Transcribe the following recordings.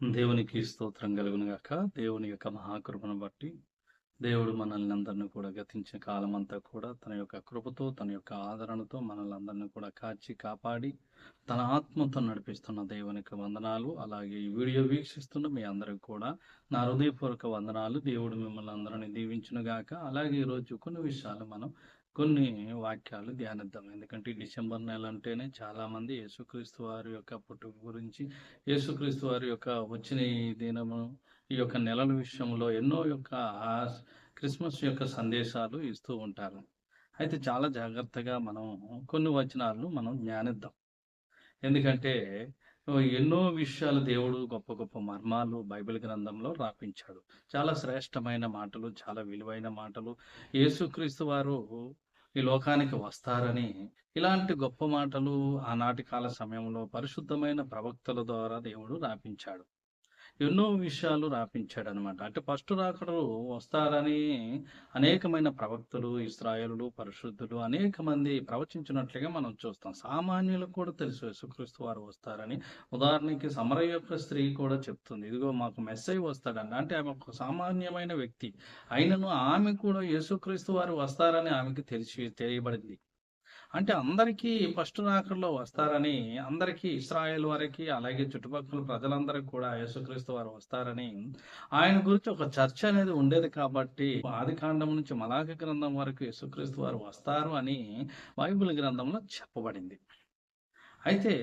దేవునికి స్తోత్రం కలుగును గాక దేవుని యొక్క మహాకృపను బట్టి దేవుడు మనల్ని అందరిని కూడా గతించిన కాలం అంతా కూడా తన యొక్క కృపతో తన యొక్క ఆదరణతో మనల్ని అందరిని కూడా కాచి కాపాడి తన ఆత్మతో నడిపిస్తున్న దేవునికి వందనాలు. అలాగే ఈ వీడియో వీక్షిస్తున్న మీ అందరికి కూడా నా హృదయపూర్వక వందనాలు. దేవుడు మిమ్మల్ని అందరిని దీవించునుగాక. అలాగే ఈరోజు కొన్ని విషయాలు మనం కొన్ని వాక్యాలు ధ్యానిద్దాం. ఎందుకంటే డిసెంబర్ నెల అంటేనే చాలా మంది యేసుక్రీస్తు వారి యొక్క పుట్టుక గురించి యేసుక్రీస్తు వారి యొక్క వచ్చిన ఈ దినము ఈ యొక్క నెలల విషయంలో ఎన్నో యొక్క క్రిస్మస్ యొక్క సందేశాలు ఇస్తూ ఉంటారు. అయితే చాలా జాగ్రత్తగా మనం కొన్ని వచనాలను మనం జ్ఞానిద్దాం ఎందుకంటే ఎన్నో విషయాలు దేవుడు గొప్ప గొప్ప మర్మాలు బైబిల్ గ్రంథంలో రాపించాడు. చాలా శ్రేష్టమైన మాటలు చాలా విలువైన మాటలు. యేసుక్రీస్తు వారు ఈ లోకానికి వస్తారని ఇలాంటి గొప్ప మాటలు ఆనాటి కాల సమయంలో పరిశుద్ధమైన ప్రవక్తల ద్వారా దేవుడు రాపించాడు. ఎన్నో విషయాలు రాపించాడు అనమాట అంటే ఫస్ట్ రాకడు వస్తారని అనేకమైన ప్రవక్తలు ఇస్రాయలు పరిశుద్ధులు అనేక మంది ప్రవచించినట్లుగా మనం చూస్తాం. సామాన్యులకు కూడా తెలుసు యేసుక్రీస్తు వారు వస్తారని. ఉదాహరణకి సమర యొక్క స్త్రీ కూడా చెప్తుంది. ఇదిగో మాకు మెస్సై వస్తాడండి అంటే ఆమె ఒక సామాన్యమైన వ్యక్తి. అయినను ఆమె కూడా యేసుక్రీస్తు వారు వస్తారని ఆమెకి తెలిసి తెలియబడింది. అంటే అందరికీ ఫస్ట్ రాకల్లో వస్తారని అందరికీ ఇస్రాయేల్ వారికి అలాగే చుట్టుపక్కల ప్రజలందరికీ కూడా యేసుక్రీస్తు వారు వస్తారని ఆయన గురించి ఒక చర్చ అనేది ఉండేది కాబట్టి ఆది కాండం నుంచి మలాక గ్రంథం వరకు యేసుక్రీస్తు వారు వస్తారు అని బైబిల్ గ్రంథంలో చెప్పబడింది. అయితే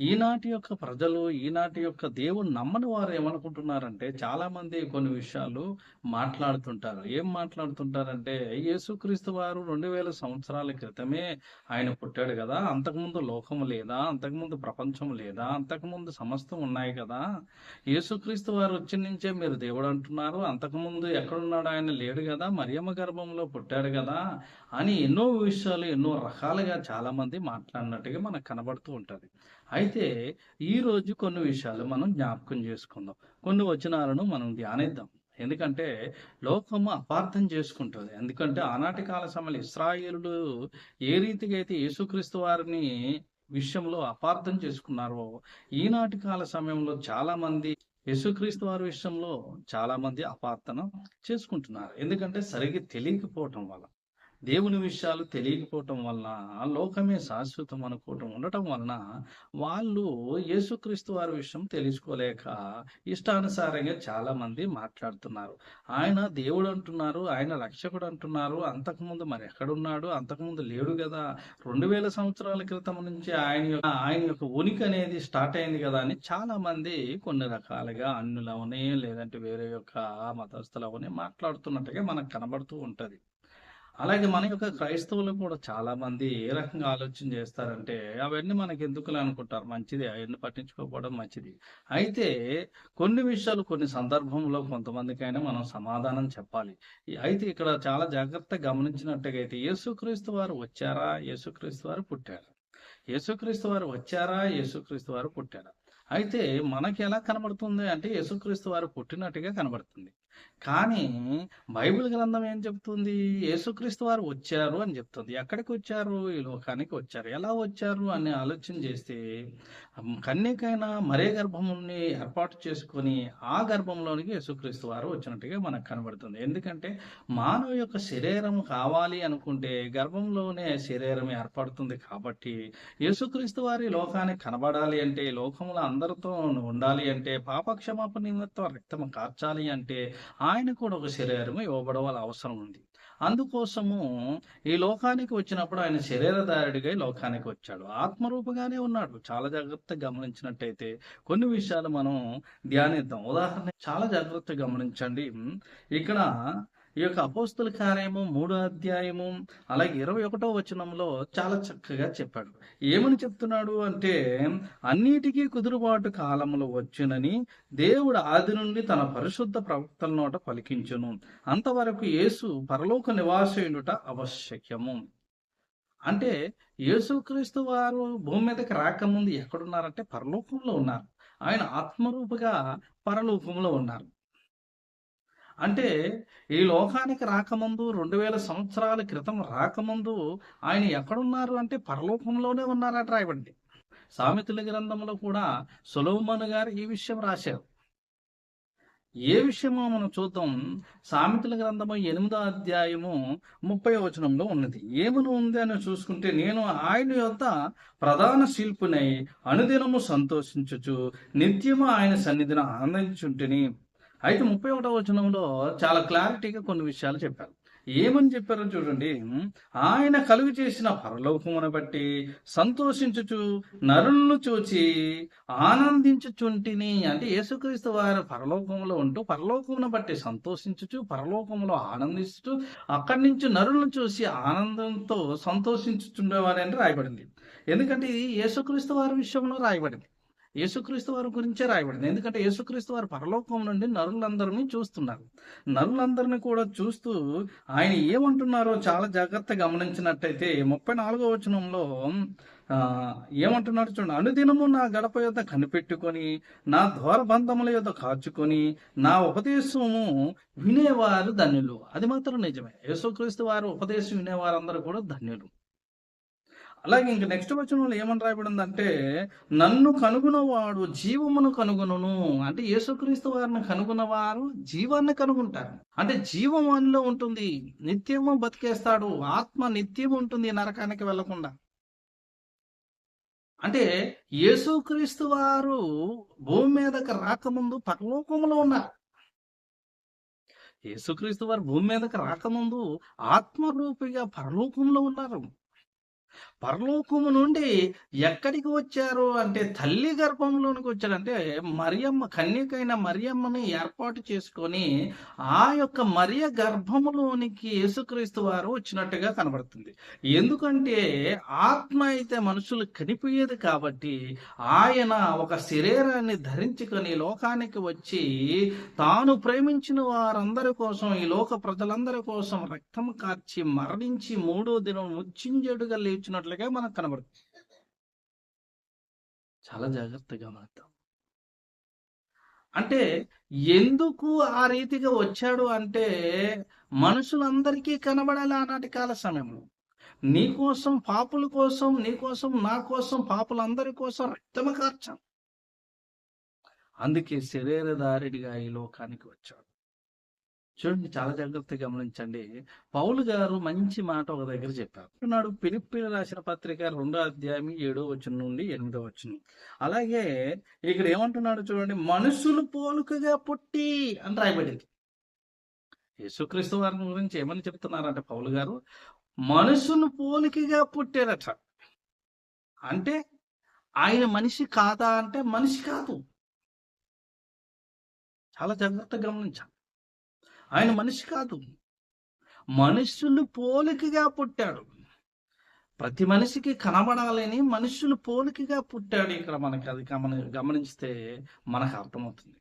ఈనాటి యొక్క ప్రజలు ఈనాటి యొక్క దేవుడు నమ్మని వారు ఏమనుకుంటున్నారంటే చాలా మంది కొన్ని విషయాలు మాట్లాడుతుంటారు. ఏం మాట్లాడుతుంటారంటే యేసుక్రీస్తు వారు రెండు వేల సంవత్సరాల క్రితమే ఆయన పుట్టాడు కదా అంతకుముందు లోకం లేదా అంతకుముందు ప్రపంచం లేదా అంతకుముందు సమస్తం ఉన్నాయి కదా. యేసుక్రీస్తు వారు వచ్చి నుంచే మీరు దేవుడు అంటున్నారు అంతకుముందు ఎక్కడున్నాడు ఆయన? లేడు కదా మరియమ్మ గర్భంలో పుట్టాడు కదా అని ఎన్నో విషయాలు ఎన్నో రకాలుగా చాలా మంది మాట్లాడినట్టుగా మనకు కనబడుతూ ఉంటుంది. అయితే ఈ రోజు కొన్ని విషయాలు మనం జ్ఞాపకం చేసుకుందాం. కొన్ని వచనాలను మనం ధ్యానిద్దాం. ఎందుకంటే లోకము అపార్థం చేసుకుంటుంది. ఎందుకంటే ఆనాటి కాల సమయంలో ఇస్రాయేలులు ఏ రీతిగా అయితే యేసుక్రీస్తు వారిని విషయంలో అపార్థం చేసుకున్నారో ఈనాటి కాల సమయంలో చాలా మంది యేసుక్రీస్తు వారి విషయంలో చాలా మంది అపార్థన చేసుకుంటున్నారు. ఎందుకంటే సరిగ్గా తెలియకపోవటం వల్ల. దేవుని విషయాలు తెలియకపోవటం వలన లోకమే శాశ్వతం అనుకోవటం ఉండటం వలన వాళ్ళు యేసుక్రీస్తు వారి విషయం తెలుసుకోలేక ఇష్టానుసారంగా చాలా మంది మాట్లాడుతున్నారు. ఆయన దేవుడు అంటున్నారు ఆయన రక్షకుడు అంటున్నారు. అంతకుముందు మరి ఎక్కడున్నాడు? అంతకుముందు లేడు కదా. రెండు వేల సంవత్సరాల క్రితం నుంచి ఆయన యొక్క ఆయన యొక్క ఉనికి అనేది స్టార్ట్ అయింది కదా అని చాలా మంది కొన్ని రకాలుగా అన్నులవని లేదంటే వేరే యొక్క మతస్థులవని మాట్లాడుతున్నట్టుగా మనకు కనబడుతూ ఉంటది. అలాగే మన యొక్క క్రైస్తవులు కూడా చాలా మంది ఏ రకంగా ఆలోచన చేస్తారంటే అవన్నీ మనకి ఎందుకులే అనుకుంటారు? మంచిది అవన్నీ పట్టించుకోకపోవడం మంచిది. అయితే కొన్ని విషయాలు కొన్ని సందర్భంలో కొంతమందికైనా మనం సమాధానం చెప్పాలి. అయితే ఇక్కడ చాలా జాగ్రత్తగా గమనించినట్టుగా అయితే యేసుక్రీస్తు వారు వచ్చారా? యేసుక్రీస్తు వారు పుట్టారా. యేసుక్రీస్తు వారు వచ్చారా? యేసుక్రీస్తు వారు పుట్టారా. అయితే మనకి ఎలా కనబడుతుంది అంటే యేసుక్రీస్తు వారు పుట్టినట్టుగా కనబడుతుంది. కానీ బైబిల్ గ్రంథం ఏం చెప్తుంది? యేసుక్రీస్తు వారు వచ్చారు అని చెప్తుంది. ఎక్కడికి వచ్చారు? ఈ లోకానికి వచ్చారు. ఎలా వచ్చారు అని ఆలోచన చేస్తే కన్యకైనా మరే గర్భముని ఏర్పాటు చేసుకొని ఆ గర్భంలోనికి యేసుక్రీస్తు వారు వచ్చినట్టుగా మనకు కనబడుతుంది. ఎందుకంటే మానవ యొక్క శరీరం కావాలి అనుకుంటే గర్భంలోనే శరీరం ఏర్పడుతుంది కాబట్టి యేసుక్రీస్తు వారి లోకానికి కనబడాలి అంటే లోకంలో అందరితో ఉండాలి అంటే పాపక్షమాపణ నిమిత్తం రక్తం కార్చాలి అంటే ఆయన కూడా ఒక శరీరము ఇవ్వబడవల అవసరం ఉంది. అందుకోసము ఈ లోకానికి వచ్చినప్పుడు ఆయన శరీరధారుడిగా లోకానికి వచ్చాడు. ఆత్మరూపగానే ఉన్నాడు. చాలా జాగ్రత్తగా గమనించినట్టయితే కొన్ని విషయాలు మనం ధ్యానిద్దాం. ఉదాహరణ చాలా జాగ్రత్తగా గమనించండి. ఇక్కడ ఈ యొక్క అపోస్తుల కార్యము మూడో అధ్యాయము అలాగే ఇరవై ఒకటో వచనంలో చాలా చక్కగా చెప్పాడు. ఏమని చెప్తున్నాడు అంటే అన్నిటికీ కుదురుబాటు కాలంలో వచ్చునని దేవుడు ఆది నుండి తన పరిశుద్ధ ప్రవక్తల నోట పలికించును. అంతవరకు యేసు పరలోక నివాసయునుట ఆవశ్యకము. అంటే యేసుక్రీస్తు వారు భూమి మీదకి రాకముందు ఎక్కడున్నారంటే పరలోకంలో ఉన్నారు. ఆయన ఆత్మరూపుగా పరలోకంలో ఉన్నారు. అంటే ఈ లోకానికి రాకముందు రెండు వేల సంవత్సరాల క్రితం రాకముందు ఆయన ఎక్కడున్నారు అంటే పరలోకంలోనే ఉన్నారట రాయబండి సామెతల గ్రంథంలో కూడా సొలోమన్ గారు ఈ విషయం రాశారు. ఏ విషయమో మనం చూద్దాం. సామెతల గ్రంథము ఎనిమిదో అధ్యాయము ముప్పై వచనంలో ఉన్నది. ఏమను ఉంది అని చూసుకుంటే నేను ఆయన యొక్క ప్రధాన శిల్పునై అనుదినము సంతోషించుచు నిత్యము ఆయన సన్నిధిని ఆనందించుంటిని. అయితే ముప్పై ఒకటో వచనంలో చాలా క్లారిటీగా కొన్ని విషయాలు చెప్పారు. ఏమని చెప్పారో చూడండి. ఆయన కలుగు చేసిన పరలోకమును బట్టి సంతోషించుచు నరులను చూచి ఆనందించుచుంటిని. అంటే యేసుక్రీస్తు వారి పరలోకంలో ఉంటూ పరలోకమును బట్టి సంతోషించుచు పరలోకంలో ఆనందిస్తూ అక్కడి నుంచి నరులను చూసి ఆనందంతో సంతోషించుచుండేవారని రాయబడింది. ఎందుకంటే ఇది యేసుక్రీస్తు వారి విషయంలో రాయబడింది. యేసుక్రీస్తు వారి గురించే రాయబడింది. ఎందుకంటే యేసుక్రీస్తు వారు పరలోకం నుండి నరులందరినీ చూస్తున్నారు. నరులందరినీ కూడా చూస్తూ ఆయన ఏమంటున్నారో చాలా జాగ్రత్తగా గమనించినట్టయితే ముప్పై నాలుగో వచనంలో ఆ ఏమంటున్నాడు చూడండి అనుదినము నా గడప యొద్ద కనిపెట్టుకొని నా ద్వారబంధముల యొద్ద కాచుకొని నా ఉపదేశము వినేవారు ధన్యులు. అది మాత్రం నిజమే. యేసుక్రీస్తు వారు ఉపదేశం వినేవారందరూ కూడా ధన్యులు. అలాగే ఇంక నెక్స్ట్ వచనంలో ఏమని రాయబడిందంటే నన్ను కనుగొనవాడు జీవమును కనుగొనును. అంటే యేసుక్రీస్తు వారిని కనుగొన్నవారు జీవాన్ని కనుగొంటారు. అంటే జీవం అందులో ఉంటుంది నిత్యము బతికేస్తాడు ఆత్మ నిత్యం ఉంటుంది నరకానికి వెళ్ళకుండా అంటే యేసుక్రీస్తు వారు భూమి మీదకి రాకముందు పరలోకములో ఉన్నారు. యేసుక్రీస్తు వారు భూమి మీదకి రాకముందు ఆత్మరూపిగా పరలోకంలో ఉన్నారు. పరలోకము నుండి ఎక్కడికి వచ్చారు? అంటే తల్లి గర్భంలోనికి వచ్చారు. అంటే మరియమ్మ కన్యకైన మరియమ్మని ఏర్పాటు చేసుకొని ఆ యొక్క మరియ గర్భములోనికి యేసుక్రీస్తు వారు వచ్చినట్టుగా కనబడుతుంది. ఎందుకంటే ఆత్మ అయితే మనుషులు కనిపోయేది కాబట్టి ఆయన ఒక శరీరాన్ని ధరించుకొని లోకానికి వచ్చి తాను ప్రేమించిన వారందరి కోసం ఈ లోక ప్రజలందరి కోసం రక్తం కార్చి మరణించి మూడో దినం ముచ్చింజడుగా లేచినట్లుగా మనకు కనబడుతుంది. చాలా జాగ్రత్తగా గమనిద్దాం అంటే ఎందుకు ఆ రీతిగా వచ్చాడు అంటే మనుషులందరికీ కనబడాలి ఆనాటి కాల సమయంలో. నీ కోసం పాపుల కోసం నీ కోసం నా కోసం పాపులందరి కోసం రక్తమ కార్చాం. అందుకే శరీరధారిడిగా ఈ లోకానికి వచ్చాడు. చూడండి చాలా జాగ్రత్తగా గమనించండి. పౌలు గారు మంచి మాట ఒక దగ్గర చెప్పారు. నాడు పిలిపిలి రాసిన పత్రిక రెండో అధ్యాయం ఏడో వచ్చిన నుండి ఎనిమిదో వచ్చిన అలాగే ఇక్కడ ఏమంటున్నాడు చూడండి? మనుషులు పోలుకగా పుట్టి అని రాయబడింది. యేసుక్రీస్తు వారిని గురించి ఏమని చెప్తున్నారంటే పౌలు గారు? మనుషును పోలికగా పుట్టారట. అంటే ఆయన మనిషి కాదా అంటే మనిషి కాదు. చాలా జాగ్రత్తగా గమనించాలి. ఆయన మనిషి కాదు. మనుషులు పోలికగా పుట్టాడు. ప్రతి మనిషికి కనబడాలని మనుషులు పోలికగా పుట్టాడు. ఇక్కడ మనకి అది గమని గమనిస్తే మనకు అర్థమవుతుంది.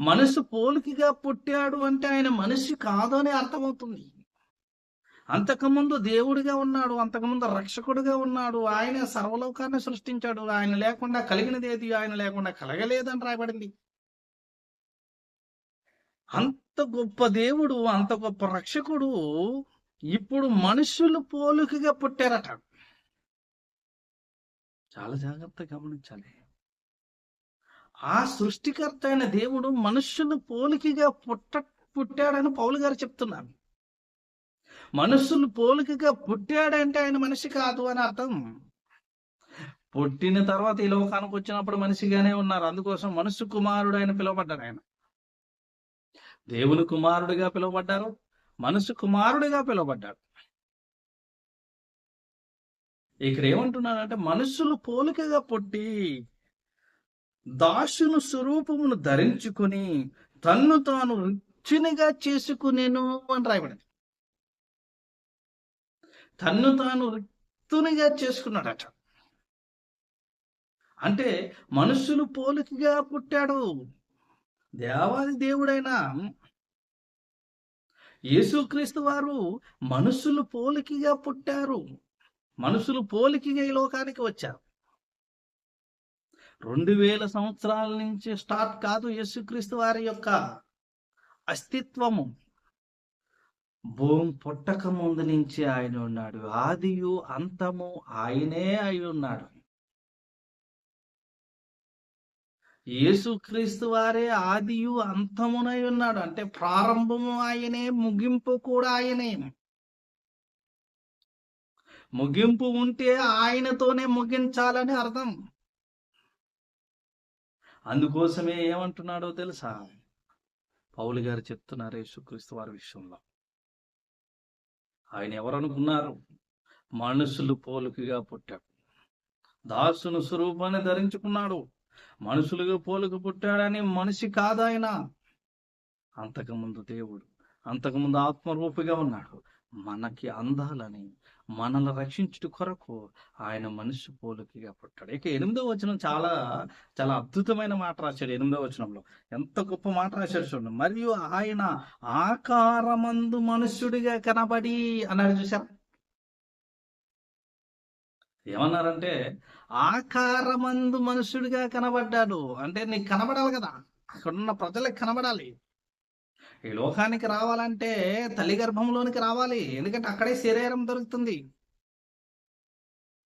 మనసు పోలికగా పుట్టాడు అంటే ఆయన మనిషి కాదు అని అర్థమవుతుంది. అంతకుముందు దేవుడిగా ఉన్నాడు అంతకుముందు రక్షకుడిగా ఉన్నాడు. ఆయన సర్వలోకాన్ని సృష్టించాడు. ఆయన లేకుండా కలిగినది ఏది? ఆయన లేకుండా కలగలేదని రాయబడింది. అంత గొప్ప దేవుడు అంత గొప్ప రక్షకుడు ఇప్పుడు మనుషులు పోలికగా పుట్టారట. చాలా జాగ్రత్తగా గమనించాలి. ఆ సృష్టికర్త అయిన దేవుడు మనుషులు పోలికగా పుట్ట పుట్టాడని పౌలు గారు చెప్తున్నారు. మనుషులు పోలికగా పుట్టాడంటే ఆయన మనిషి కాదు అని అర్థం. పుట్టిన తర్వాత ఈ లోకానికి వచ్చినప్పుడు మనిషిగానే ఉన్నారు. అందుకోసం మనుషు కుమారుడు ఆయన పిలువబడ్డాడు ఆయన. దేవుని కుమారుడిగా పిలువబడ్డారు మనసు కుమారుడిగా పిలువబడ్డాడు. ఇక్కడ ఏమంటున్నాడంటే మనుషులు పోలికగా పుట్టి దాసును స్వరూపమును ధరించుకుని తన్ను తాను రిచ్చినిగా చేసుకునేను అని రాయబడింది. తన్ను తాను రిక్తునిగా చేసుకున్నాడట. అంటే మనుషులు పోలికగా పుట్టాడు. దేవాది దేవుడైన. యేసుక్రీస్తు వారు మనుషులు పోలికిగా పుట్టారు. మనుషులు పోలికిగా ఈ లోకానికి వచ్చారు. రెండు వేల సంవత్సరాల నుంచి స్టార్ట్ కాదు యేసుక్రీస్తు వారి యొక్క అస్తిత్వము. భూమి పుట్టక ముందు నుంచి ఆయన ఉన్నాడు. ఆదియు అంతము ఆయనే అయి ఉన్నాడు. యేసుక్రీస్తు వారే ఆదియు అంతమునై ఉన్నాడు. అంటే ప్రారంభము ఆయనే ముగింపు కూడా ఆయనే. ముగింపు ఉంటే ఆయనతోనే ముగించాలని అర్థం. అందుకోసమే ఏమంటున్నాడో తెలుసా? పౌలు గారు చెప్తున్నారు యేసుక్రీస్తు వారి విషయంలో. ఆయన ఎవరనుకున్నారు? మనుషులు పోలికగా పుట్టాడు దాసును స్వరూపాన్ని ధరించుకున్నాడు. మనుషులుగా పోలుకు పుట్టాడని మనిషి కాదాయన అంతకుముందు దేవుడు అంతకుముందు ఆత్మరూపిగా ఉన్నాడు. మనకి అందాలని మనల్ని రక్షించుట కొరకు ఆయన మనిషి పోలికగా పుట్టాడు. ఇక ఎనిమిదో వచనం చాలా చాలా అద్భుతమైన మాట రాశాడు ఎనిమిదో వచనంలో. ఎంత గొప్ప మాట రాశాడు చూడండి. మరియు ఆయన ఆకారమందు మనుష్యుడిగా కనబడి అన్నాడు చూసారా ఏమన్నారంటే ఆకారమందు మనుషుడిగా కనబడ్డాడు. అంటే నీకు కనబడాలి కదా. అక్కడున్న ప్రజలకు కనబడాలి. ఈ లోకానికి రావాలంటే తల్లి గర్భంలోనికి రావాలి. ఎందుకంటే అక్కడే శరీరం దొరుకుతుంది.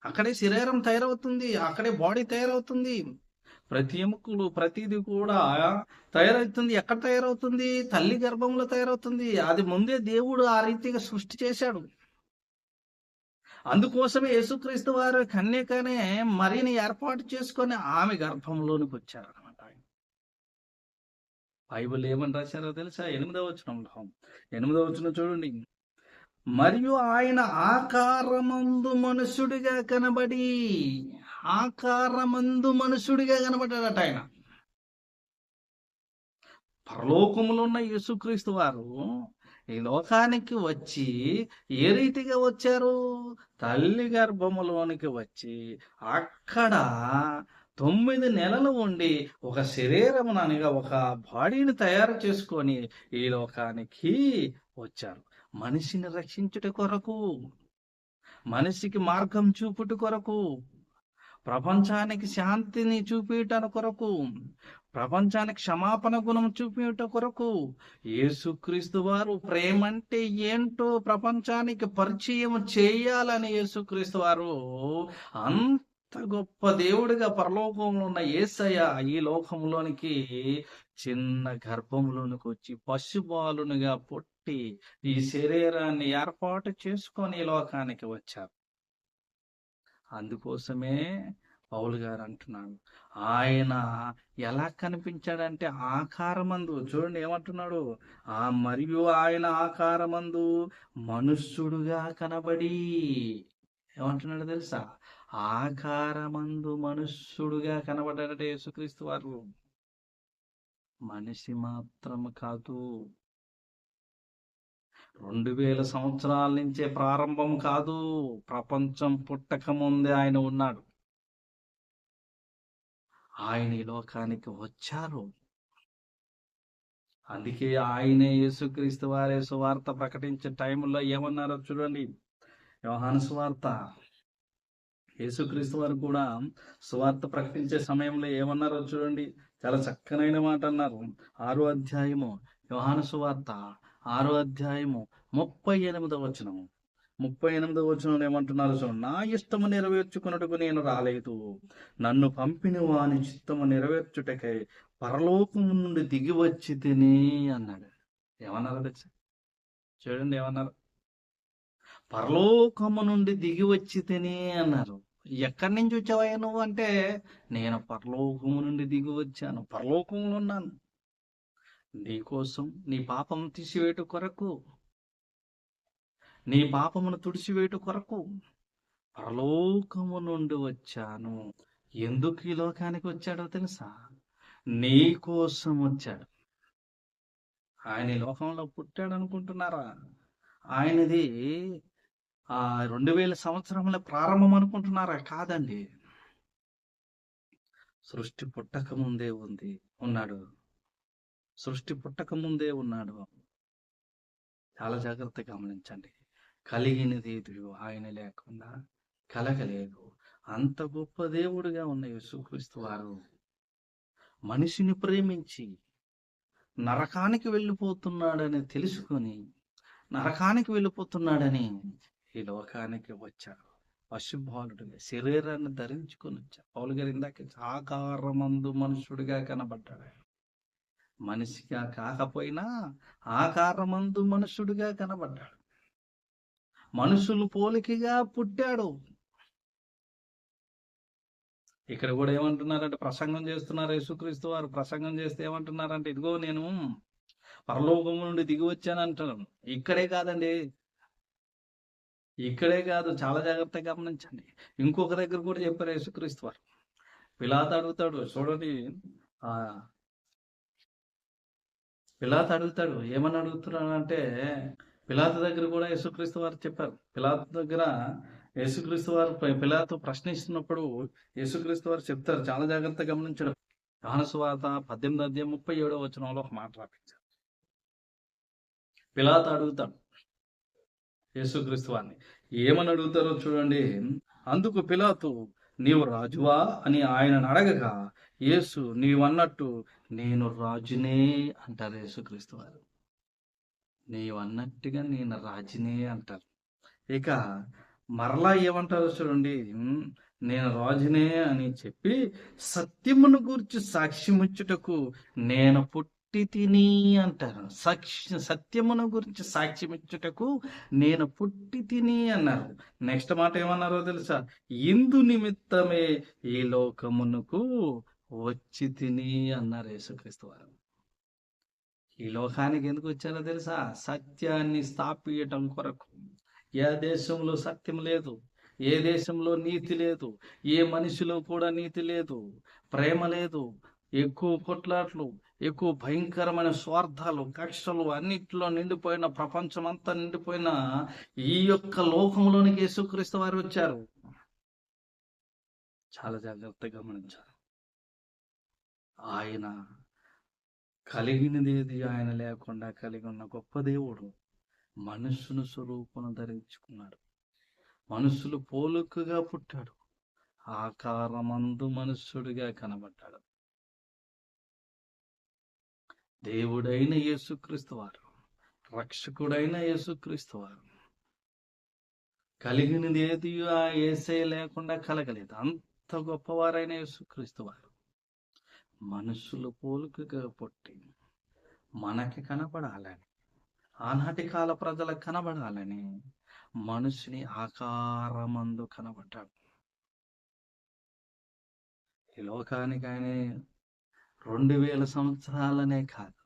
అక్కడే శరీరం తయారవుతుంది. అక్కడే బాడీ తయారవుతుంది. ప్రతి ఎముకలు ప్రతిది కూడా తయారవుతుంది. ఎక్కడ తయారవుతుంది? తల్లి గర్భంలో తయారవుతుంది. అది ముందే దేవుడు ఆ రీతిగా సృష్టి చేశాడు. అందుకోసమే యేసుక్రీస్తు వారు కన్యకనే మరిని ఏర్పాటు చేసుకొని ఆమె గర్భంలోనికి వచ్చారు అనమాట బైబిల్ ఏమని రాశారో తెలుసా? ఎనిమిదవ వచనంలో. ఎనిమిదవ వచనం చూడండి. మరియు ఆయన ఆకారమందు మనుషుడిగా కనబడి ఆకారమందు మనుషుడిగా కనబడ్డాడట ఆయన. పరలోకములో ఉన్న యేసుక్రీస్తు వారు ఈ లోకానికి వచ్చి ఏ రీతిగా వచ్చారు? తల్లి గర్భములోనికి వచ్చి అక్కడ తొమ్మిది నెలలు ఉండి ఒక శరీరమును అనగా ఒక బాడీని తయారు చేసుకొని ఈ లోకానికి వచ్చారు. మనిషిని రక్షించుట కొరకు మనిషికి మార్గం చూపుట కొరకు ప్రపంచానికి శాంతిని చూపించట కొరకు ప్రపంచానికి క్షమాపణ గుణం చూపించట కొరకు యేసుక్రీస్తు వారు ప్రేమ అంటే ఏంటో ప్రపంచానికి పరిచయం చేయాలని యేసుక్రీస్తు వారు అంత గొప్ప దేవుడిగా పరలోకంలో ఉన్న యేసయ్య ఈ లోకంలోనికి చిన్న గర్భంలోనికి వచ్చి పశుబాలునిగా పుట్టి ఈ శరీరాన్ని ఏర్పాటు చేసుకొని ఈ లోకానికి వచ్చారు. అందుకోసమే పౌలు గారు అంటున్నాడు. ఆయన ఎలా కనిపించాడంటే ఆకారమందు. చూడండి ఏమంటున్నాడు? ఆ మరియు ఆయన ఆకారమందు మనుష్యుడుగా కనబడి. ఏమంటున్నాడు తెలుసా? ఆకారమందు మనుష్యుడుగా కనబడ్డాడట యేసుక్రీస్తు వారు. మనిషి మాత్రం కాదు. రెండు వేల సంవత్సరాల నుంచే ప్రారంభం కాదు. ప్రపంచం పుట్టక ముందే ఆయన ఉన్నాడు. ఆయన ఈ లోకానికి వచ్చారు. అందుకే ఆయనే యేసుక్రీస్తు వారే సువార్త ప్రకటించే టైంలో ఏమన్నారో చూడండి. యోహాను సువార్త. యేసుక్రీస్తు వారు కూడా సువార్త ప్రకటించే సమయంలో ఏమన్నారో చూడండి. చాలా చక్కనైన మాట అన్నారు. ఆరో అధ్యాయము యోహాను సువార్త ఆరో అధ్యాయము ముప్పై ఎనిమిదవ వచనము. ముప్పై ఎనిమిది వచనంలో ఏమంటున్నారు సో నా ఇష్టము నెరవేర్చుకున్నట్టుకు నేను రాలేదు. నన్ను పంపిన వాని చిత్తము నెరవేర్చుటకై పరలోకం నుండి దిగి వచ్చి తిని అన్నాడు. ఏమన్నారు చూడండి ఏమన్నారు? పరలోకము నుండి దిగి వచ్చి తిని అన్నారు. ఎక్కడి నుంచి వచ్చావయ్యా నువ్వు అంటే నేను పరలోకము నుండి దిగి వచ్చాను. పరలోకంలో ఉన్నాను. నీకోసం నీ పాపం తీసివేటు కొరకు నీ పాపమును తుడిచివేయట కొరకు పరలోకము నుండి వచ్చాను. ఎందుకు ఈ లోకానికి వచ్చాడో తెలుసా? నీ కోసం వచ్చాడు. ఆయన ఈ లోకంలో పుట్టాడు అనుకుంటున్నారా ఆయనది ఆ రెండు వేల సంవత్సరముల ప్రారంభం అనుకుంటున్నారా కాదండి. సృష్టి పుట్టక ముందే ఉంది. ఉన్నాడు. సృష్టి పుట్టక ముందే ఉన్నాడు. చాలా జాగ్రత్తగా గమనించండి. కలిగినది ఆయన లేకుండా కలగలేదు. అంత గొప్ప దేవుడిగా ఉన్న యేసుక్రీస్తు వారు మనిషిని ప్రేమించి నరకానికి వెళ్ళిపోతున్నాడని తెలుసుకొని నరకానికి వెళ్ళిపోతున్నాడని ఈ లోకానికి వచ్చాడు పశుబాలుడుగా శరీరాన్ని ధరించుకొని వచ్చారు. పౌలు గారు ఇందాక ఆకారమందు మనుషుడిగా కనబడ్డాడు. మనిషిగా కాకపోయినా ఆకారమందు మనుషుడిగా కనబడ్డాడు. మనుషులు పోలికగా పుట్టాడు. ఇక్కడ కూడా ఏమంటున్నారంటే ప్రసంగం చేస్తున్నారు యేసుక్రీస్తు వారు. ప్రసంగం చేస్తే ఏమంటున్నారంటే ఇదిగో నేను పరలోకం నుండి దిగి వచ్చాను అంటాను ఇక్కడే కాదండి. ఇక్కడే కాదు చాలా జాగ్రత్తగా గమనించండి. ఇంకొక దగ్గర కూడా చెప్పారు యేసుక్రీస్తు వారు. పిలాత అడుగుతాడు చూడండి. ఆ పిలాత అడుగుతాడు ఏమని అడుగుతున్నాడంటే పిలాత దగ్గర కూడా యేసుక్రీస్తు వారు చెప్పారు. పిలాత దగ్గర యేసుక్రీస్తు వారు పి- పిలాతు ప్రశ్నిస్తున్నప్పుడు యేసుక్రీస్తు వారు చెప్తారు. చాలా జాగ్రత్తగా గమనించడం. యోహానుసువార్త పద్దెనిమిది అధ్యాయం ముప్పై ఏడో వచనంలో ఒక మాట రాపించారు. పిలాతు అడుగుతాడు యేసుక్రీస్తు వారిని ఏమని అడుగుతారో చూడండి. అందుకు పిలాతు నీవు రాజువా అని ఆయనను అడగగా యేసు నీవన్నట్టు నేను రాజునే అంటారు యేసుక్రీస్తు వారు. నీవన్నట్టుగా నేను రాజునే అంటారు. ఇక మరలా ఏమంటారు చూడండి. నేను రాజునే అని చెప్పి సత్యమును గురించి సాక్ష్యమిచ్చుటకు నేను పుట్టి తిని అంటారు. సాక్షి సత్యమును గురించి సాక్ష్యమిచ్చుటకు నేను పుట్టి తిని అన్నారు. నెక్స్ట్ మాట ఏమన్నారో తెలుసా? ఇందు నిమిత్తమే ఈ లోకమునకు వచ్చి తిని అన్నారు యేసుక్రీస్తు వారు. ఈ లోకానికి ఎందుకు వచ్చారో తెలుసా? సత్యాన్ని స్థాపించటం కొరకు. ఏ దేశంలో సత్యం లేదు? ఏ దేశంలో నీతి లేదు? ఏ మనిషిలో కూడా నీతి లేదు? ప్రేమ లేదు? ఎక్కువ కొట్లాట్లు ఎక్కువ భయంకరమైన స్వార్థాలు కక్షలు అన్నిటిలో నిండిపోయిన ప్రపంచం అంతా నిండిపోయిన ఈ యొక్క లోకంలోనికి యేసుక్రీస్తు వారు వచ్చారు. చాలా జాగ్రత్తగా గమనించారు ఆయన కలిగినదేది ఆయన లేకుండా కలిగి ఉన్న గొప్ప దేవుడు మనుషును స్వరూపను ధరించుకున్నాడు. మనుషులు పోలుకగా పుట్టాడు. ఆకారమందు మనుష్యుడిగా కనబడ్డాడు. దేవుడైన యేసుక్రీస్తు వారు రక్షకుడైన యేసుక్రీస్తు వారు కలిగినది ఏది ఆ ఏసే లేకుండా కలగలేదు. అంత గొప్పవారైన యేసుక్రీస్తు వారు మనుషులు పోలికగా పుట్టి మనకి కనబడాలని ఆనాటి కాల ప్రజలకు కనబడాలని మనుషుని ఆకారమందు కనబడ్డాడు. ఈ లోకానికి ఆయన రెండు వేల సంవత్సరాలనే కాదు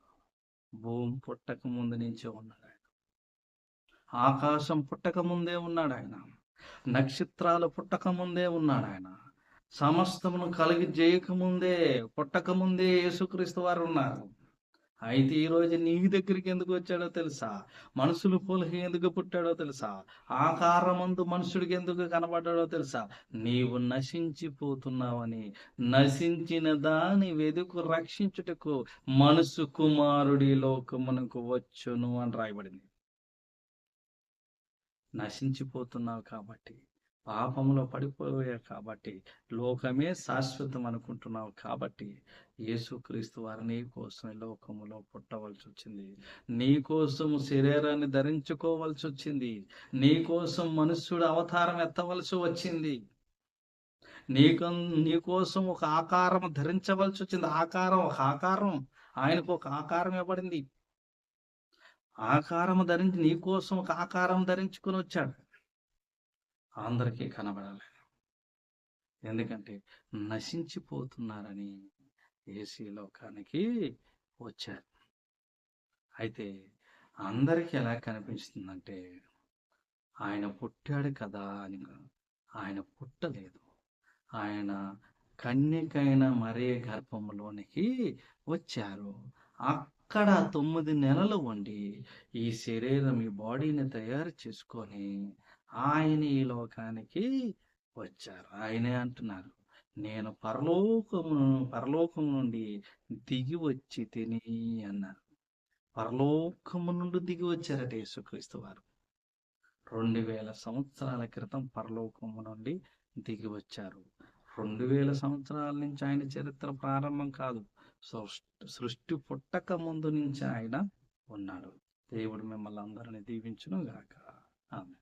భూమి పుట్టక ముందు నుంచే ఉన్నాడు ఆయన. ఆకాశం పుట్టక ముందే ఉన్నాడు ఆయన. నక్షత్రాలు పుట్టక ముందే ఉన్నాడు ఆయన. సమస్తమును కలిగి చేయకముందే పుట్టకముందే యేసుక్రీస్తు వారు ఉన్నారు. అయితే ఈ రోజు నీ దగ్గరికి ఎందుకు వచ్చాడో తెలుసా? మనుషులు పోలికి ఎందుకు పుట్టాడో తెలుసా? ఆకారమందు మనుషుడికి ఎందుకు కనబడ్డాడో తెలుసా? నీవు నశించిపోతున్నావని నశించిన దాని వెదుకు రక్షించుటకు మనసు కుమారుడి లోకమునకు వచ్చును అని రాయబడింది. నశించిపోతున్నావు కాబట్టి పాపములో పడిపోయా కాబట్టి లోకమే శాశ్వతం అనుకుంటున్నావు కాబట్టి యేసుక్రీస్తు వారు నీ కోసం లోకములో పుట్టవలసి వచ్చింది. నీ కోసం శరీరాన్ని ధరించుకోవలసి వచ్చింది. నీ కోసం మనుష్యుడు అవతారం ఎత్తవలసి వచ్చింది. నీకు నీకోసం ఒక ఆకారం ధరించవలసి వచ్చింది. ఆకారం ఒక ఆకారం. ఆయనకు ఒక ఆకారం ఇవ్వబడింది. ఆకారం ధరించి నీకోసం ఒక ఆకారం ధరించుకొని వచ్చాడు. అందరికీ కనబడలేదు ఎందుకంటే నశించిపోతున్నారని ఏసీ లోకానికి వచ్చారు. అయితే అందరికీ ఎలా కనిపిస్తుందంటే ఆయన పుట్టాడు కదా అని ఆయన పుట్టలేదు. ఆయన కన్యకైన మరే గర్భంలోనికి వచ్చారు. అక్కడ తొమ్మిది నెలలు ఉండి ఈ శరీరం ఈ బాడీని తయారు చేసుకొని ఆయన ఈ లోకానికి వచ్చారు. ఆయనే అంటున్నారు నేను పరలోకము పరలోకం నుండి దిగి వచ్చి తిని అన్నారు. పరలోకము నుండి దిగి వచ్చారట యేసుక్రీస్తు వారు. రెండు వేల సంవత్సరాల క్రితం పరలోకము నుండి దిగి వచ్చారు. రెండు వేల సంవత్సరాల నుంచి ఆయన చరిత్ర ప్రారంభం కాదు సృష్టి సృష్టి పుట్టక ముందు నుంచి ఆయన ఉన్నాడు. దేవుడు మిమ్మల్ని అందరిని దీవించును గాక. ఆమె